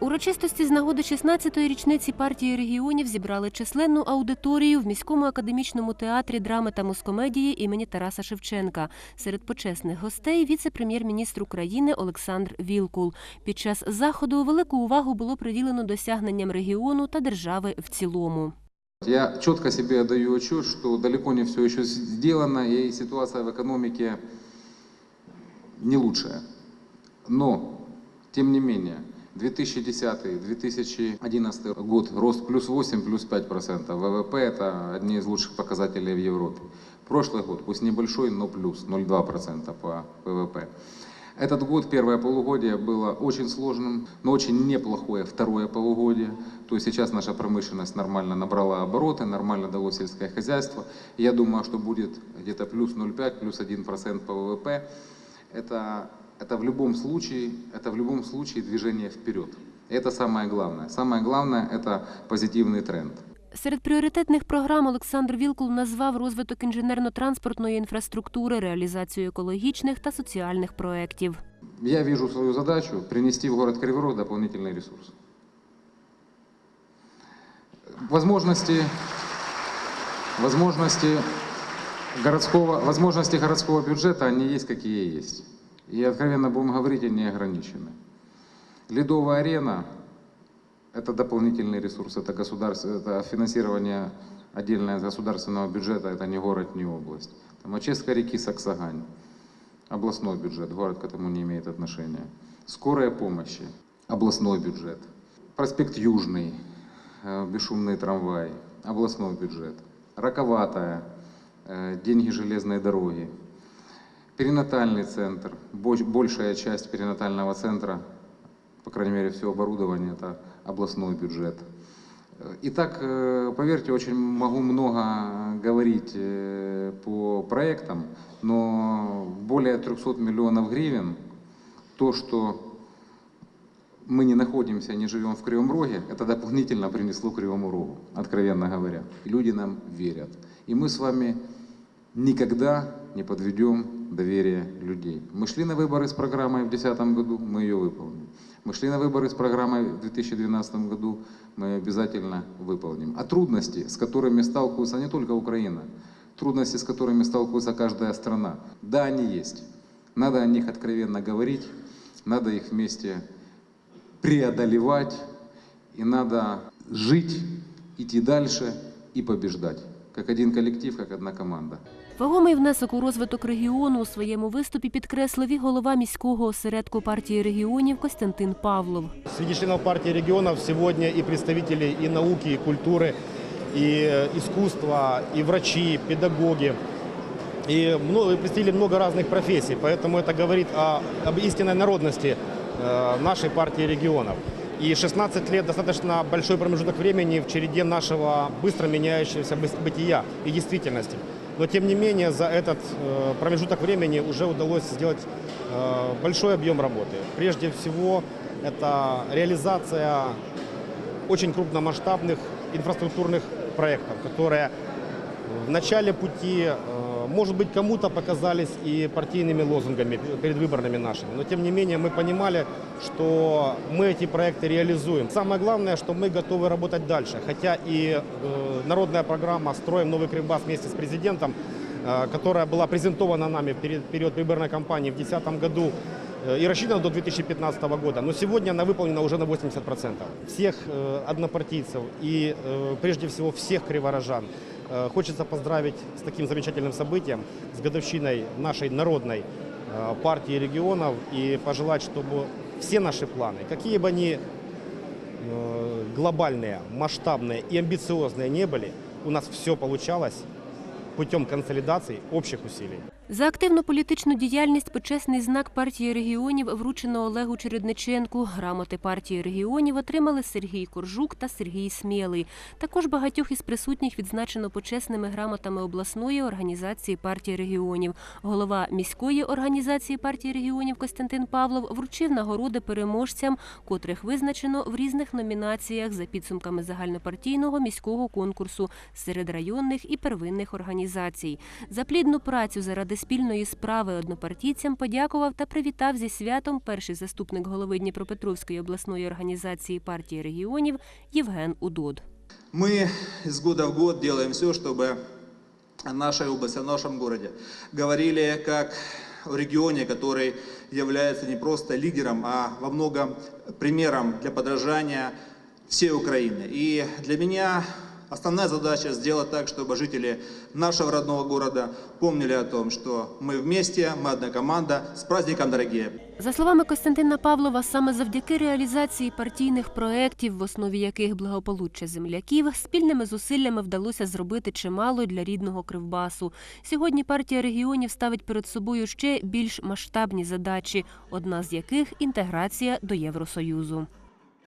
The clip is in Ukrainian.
Урочистості з нагоди 16-ї річниці партії регіонів зібрали численну аудиторію в міському академічному театрі драми та мускомедії імені Тараса Шевченка. Серед почесних гостей віце-прем'єр-міністр України Олександр Вілкул. Під час заходу велику увагу було приділено досягненням регіону та держави в цілому. Я четко себе отдаю отчет, что далеко не все еще сделано, и ситуация в экономике не лучшая. Но, тем не менее, 2010-2011 год рост плюс 8, плюс 5 процентов. ВВП – это одни из лучших показателей в Европе. Прошлый год, пусть небольшой, но плюс 0,2 процента по ВВП. Этот год, первое полугодие, было очень сложным, но очень неплохое второе полугодие. То есть сейчас наша промышленность нормально набрала обороты, нормально дало сельское хозяйство. Я думаю, что будет где-то плюс 0,5, плюс 1 процент по ВВП. Это, это, в любом случае, это в любом случае движение вперед. И это самое главное. Самое главное – это позитивный тренд. Серед пріоритетних програм Олександр Вілкул назвав розвиток інженерно-транспортної інфраструктури, реалізацію екологічних та соціальних проєктів. Я вижу свою задачу принести в город Кривой Рог дополнительный ресурс. Возможности, возможности, городского, возможности городского бюджета, они есть, какие есть. И откровенно будем говорить, они ограничены. Ледовая арена – это дополнительный ресурс, это, государство, это финансирование отдельное государственного бюджета, это не город, не область. Там очистка реки Саксагань, областной бюджет, город к этому не имеет отношения. Скорая помощи, областной бюджет. Проспект Южный, э, бесшумный трамвай, областной бюджет. Раковатая, э, деньги железной дороги. Перинатальный центр, большая часть перинатального центра, по крайней мере, все оборудование, это областной бюджет. Э, И так, э, поверьте, очень могу много говорить э, по проектам, но более 300 миллионов гривен, то, что мы не находимся, не живем в Кривом Роге, это дополнительно принесло Кривому Рогу, откровенно говоря. Люди нам верят. И мы с вами никогда не подведем доверие людей. Мы шли на выборы с программой в 2010 году, мы ее выполним. Мы шли на выборы с программой в 2012 году, мы ее обязательно выполним. А трудности, с которыми сталкивается не только Украина, трудности, с которыми сталкивается каждая страна, да, они есть. Надо о них откровенно говорить, надо их вместе преодолевать, и надо жить, идти дальше и побеждать. Как один коллектив, как одна команда. Вагомий внесок у розвиток регіону у своєму виступі підкреслив і голова міського осередку партії регіонів Костянтин Павлов. Среди членов партии регионов сегодня и представители и науки, и культуры, и э, искусства, и врачи, педагоги. И много, и представители много разных профессий, поэтому это говорит о, об истинной народности э, нашей партии регионов. И 16 лет достаточно большой промежуток времени в череде нашего быстро меняющегося быс- бытия и действительности. Но тем не менее за этот э, промежуток времени уже удалось сделать э, большой объем работы. Прежде всего это реализация очень крупномасштабных инфраструктурных проектов, которые в начале пути, э, может быть, кому-то показались и партийными лозунгами предвыборными нашими, но тем не менее мы понимали, что мы эти проекты реализуем. Самое главное, что мы готовы работать дальше, хотя и э, народная программа «Строим новый Кривбас» вместе с президентом, э, которая была презентована нами в период, выборной кампании в 2010 году, и рассчитана до 2015 года, но сегодня она выполнена уже на 80%. Всех э, однопартийцев и э, прежде всего всех криворожан э, хочется поздравить с таким замечательным событием, с годовщиной нашей народной э, партии регионов и пожелать, чтобы все наши планы, какие бы они э, глобальные, масштабные и амбициозные не были, у нас все получалось путем консолидации общих усилий. За активну політичну діяльність почесний знак партії регіонів вручено Олегу Чередниченку. Грамоти партії регіонів отримали Сергій Коржук та Сергій Смєлий. Також багатьох із присутніх відзначено почесними грамотами обласної організації партії регіонів. Голова міської організації партії регіонів Костянтин Павлов вручив нагороди переможцям, котрих визначено в різних номінаціях за підсумками загальнопартійного міського конкурсу серед районних і первинних організацій. За плідну працю заради спільної справи однопартійцям подякував та привітав зі святом перший заступник голови Дніпропетровської обласної організації партії регіонів Євген Удод. Мы из года в год делаем все, чтобы о нашей области, о нашем городе говорили как о регионе, который является не просто лидером, а во многом примером для подражания всей Украины. И для меня основная задача сделать так, чтобы жители нашего родного города помнили о том, что мы вместе, мы одна команда. С праздником, дорогие! За словами Костянтина Павлова, саме завдяки реалізації партійних проєктів, в основі яких благополуччя земляків, спільними зусиллями вдалося зробити чимало для рідного Кривбасу. Сьогодні партія регіонів ставить перед собою ще більш масштабні задачі, одна з яких інтеграція до Євросоюзу.